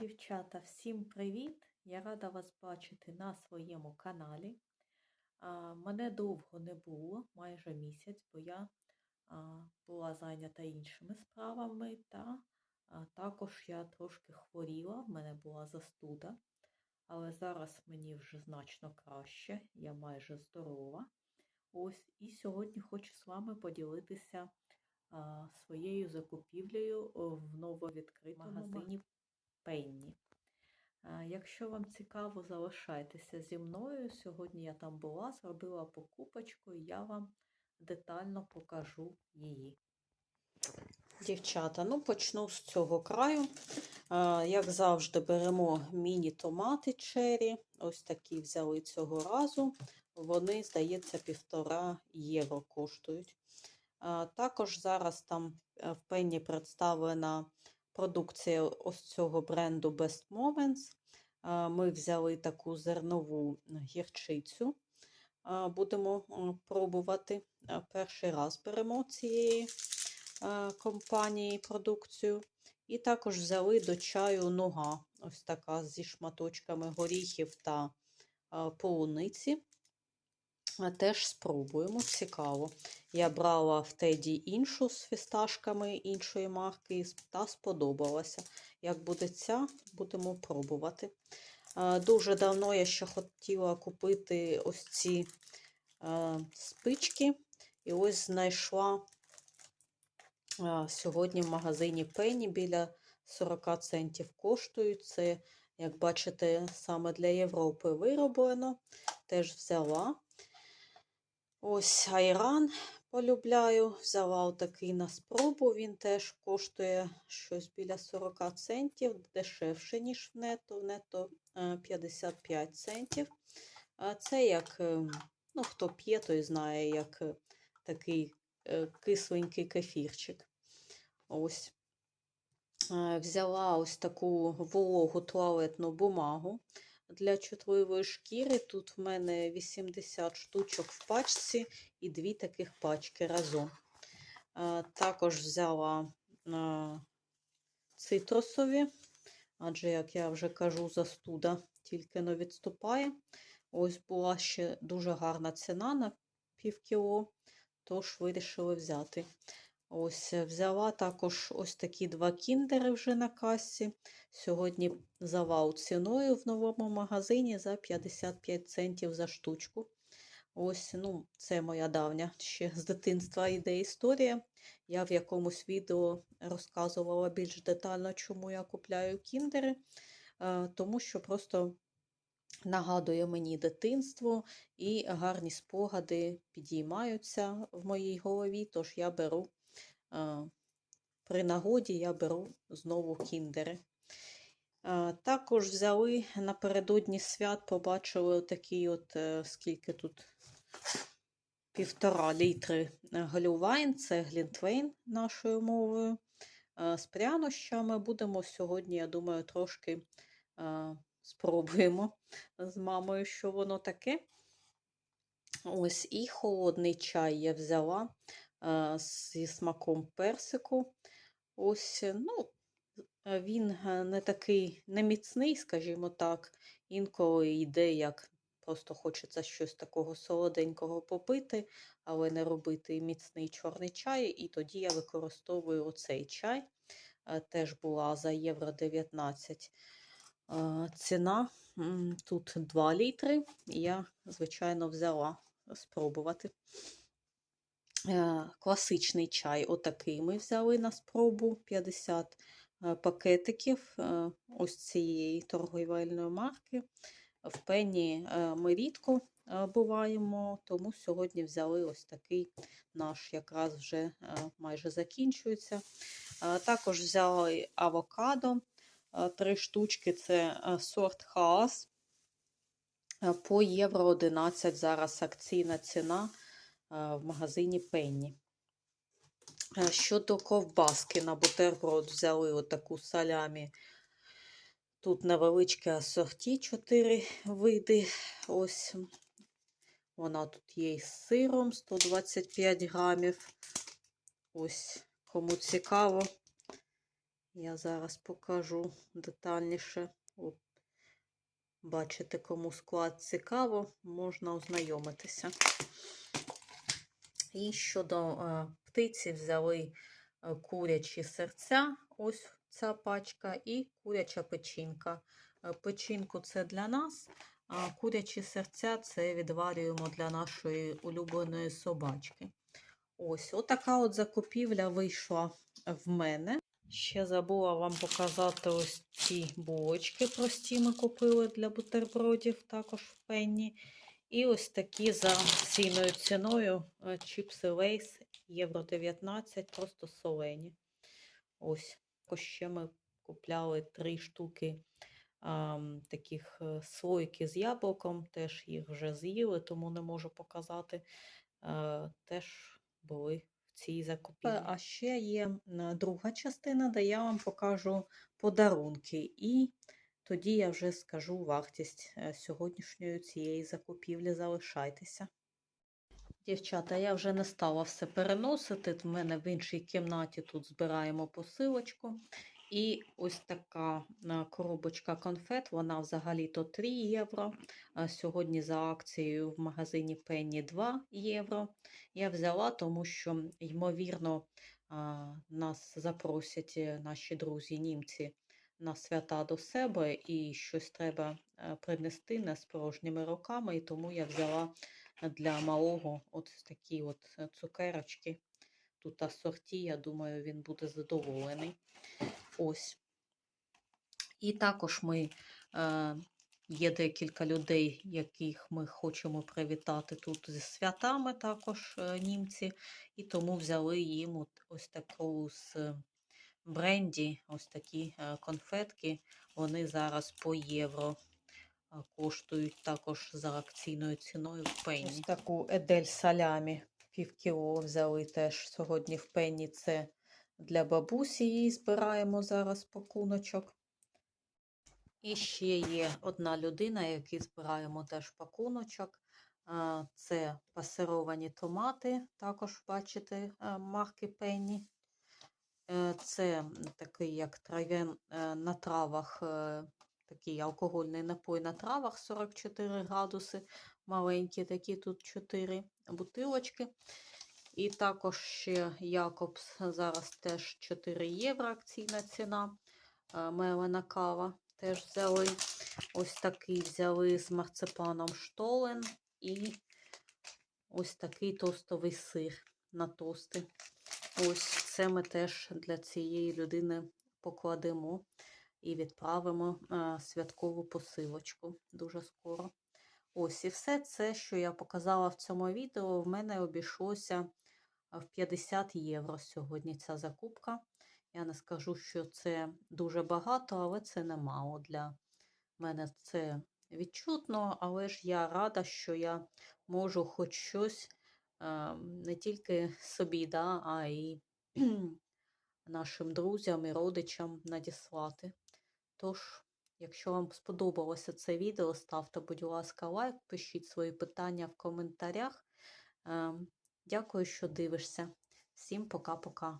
Дівчата, всім привіт! Я рада вас бачити на своєму каналі. Мене довго не було, майже місяць, бо я була зайнята іншими справами, та також я трошки хворіла, в мене була застуда, але зараз мені вже значно краще, я майже здорова. Ось, і сьогодні хочу з вами поділитися своєю закупівлею в нововідкритому магазині Пенні. Якщо вам цікаво, залишайтеся зі мною. Сьогодні я там була, зробила покупочку, і я вам детально покажу її. Дівчата, ну почну з цього краю. Як завжди, беремо міні-томати чері. Ось такі взяли цього разу. Вони, здається, півтора євро коштують. Також зараз там е, в пенні представлена продукція ось цього бренду Best Moments. Ми взяли таку зернову гірчицю. Будемо пробувати. Перший раз беремо цієї компанії продукцію. І також взяли до чаю нога, ось така зі шматочками горіхів та полуниці. Теж спробуємо, цікаво. Я брала в Теді іншу з фісташками іншої марки та сподобалася. Як буде ця, будемо пробувати. Дуже давно я ще хотіла купити ось ці спички. І ось знайшла сьогодні в магазині Penny біля 40 центів коштують. Це, як бачите, саме для Європи вироблено. Теж взяла. Ось айран полюбляю. Взяла отакий на спробу. Він теж коштує щось біля 40 центів, дешевше, ніж в нето. В нето 55 центів. А Це як, е, ну, хто п'є, той знає, як е, такий е, кисленький кефірчик. Ось. Взяла ось таку вологу туалетну бумагу для чутливої шкіри. Тут в мене 80 штучок в пачці і дві таких пачки разом. Також взяла цитрусові, адже, як я вже кажу, застуда тільки не відступає. Ось була ще дуже гарна ціна на пів кіло, тож вирішили взяти. Ось взяла також ось такі два кіндери вже на касі. Сьогодні завал ціною в новому магазині за 55 центів за штучку. Ось, ну, це моя давня ще з дитинства йде історія. Я в якомусь відео розказувала більш детально, чому я купляю кіндери, тому що просто нагадує мені дитинство і гарні спогади підіймаються в моїй голові, тож я беру при нагоді я беру знову кіндери. Також взяли напередодні свят, побачили отакий от, е, скільки тут півтора літри глювайн, це глінтвейн нашою мовою. З прянощами будемо сьогодні, я думаю, трошки спробуємо з мамою, що воно таке. Ось і холодний чай я взяла зі смаком персику. Ось, ну, він не такий неміцний, скажімо так, інколи йде, як просто хочеться щось такого солоденького попити, але не робити міцний чорний чай. І тоді я використовую оцей чай. Теж була за євро 19 ціна. Тут 2 літри. Я, звичайно, взяла спробувати. Е, класичний чай, отакий ми взяли на спробу 50 е, пакетиків е, ось цієї торговельної марки. В пені ми рідко буваємо, тому сьогодні взяли ось такий наш, якраз вже майже закінчується. Також взяли авокадо. Три штучки це сорт Хаас. По євро 11 зараз акційна ціна в магазині Пенні. Щодо ковбаски на бутерброд взяли отаку салямі. Тут невеличке асорті 4 види. Ось вона тут є із сиром 125 грамів. Ось, кому цікаво, Я зараз покажу детальніше. От, бачите, кому склад цікаво, можна ознайомитися. І щодо е, птиці взяли е, курячі серця, ось ця пачка, і куряча печінка. Е, Печінку це для нас, а курячі серця це відварюємо для нашої улюбленої собачки. Ось, отака от закупівля вийшла в мене. Ще забула вам показати ось ці булочки прості ми купили для бутербродів, також в пенні. І ось такі за ціною ціною е, чіпси Лейс євро 19, просто солені. Ось. Також ще ми купляли три штуки ам, таких е, слойки з яблуком. Теж їх вже з'їли, тому не можу показати. Е, теж були в цій закупівлі. А ще є друга частина, де я вам покажу подарунки. І тоді я вже скажу вартість е, сьогоднішньої цієї закупівлі. Залишайтеся. Дівчата, я вже не стала все переносити. В мене в іншій кімнаті тут збираємо посилочку. І ось така е, коробочка конфет, вона взагалі-то 3 євро. Сьогодні за акцією в магазині Penny 2 євро. Я взяла, тому що, ймовірно, нас запросять е, наші друзі німці на свята до себе, і щось треба е, принести не з порожніми руками, і тому я взяла для малого от такі от е, цукерочки. Тут асорті, я думаю, він буде задоволений. Ось. І також ми е, є декілька людей, яких ми хочемо привітати тут зі святами, також е, німці, і тому взяли їм от, ось таку з бренді, ось такі е, конфетки. Вони зараз по євро е, коштують також за акційною ціною в пенні. Ось таку едель салямі пів кіло взяли теж сьогодні в пенні. Це для бабусі її збираємо зараз пакуночок. І ще є одна людина, якій збираємо теж пакуночок. Це пасировані томати, також бачите е, марки Пенні. Е, Це такий, як трав'ян е, на травах, е, такий алкогольний напой на травах 44 градуси. Маленькі такі тут 4 бутилочки. І також ще Якобс зараз теж 4 євро акційна ціна. Мелена кава теж взяли. Ось такий взяли з марципаном штолен і ось такий тостовий сир на тости. Ось це ми теж для цієї людини покладемо і відправимо е, святкову посилочку дуже скоро. Ось і все це, що я показала в цьому відео, в мене обійшлося в 50 євро сьогодні ця закупка. Я не скажу, що це дуже багато, але це немало для мене це відчутно, але ж я рада, що я можу хоч щось е, не тільки собі, да, а й нашим друзям і родичам надіслати. Тож, якщо вам сподобалося це відео, ставте, будь ласка, лайк, пишіть свої питання в коментарях. Е, Дякую, що дивишся. Всім пока-пока.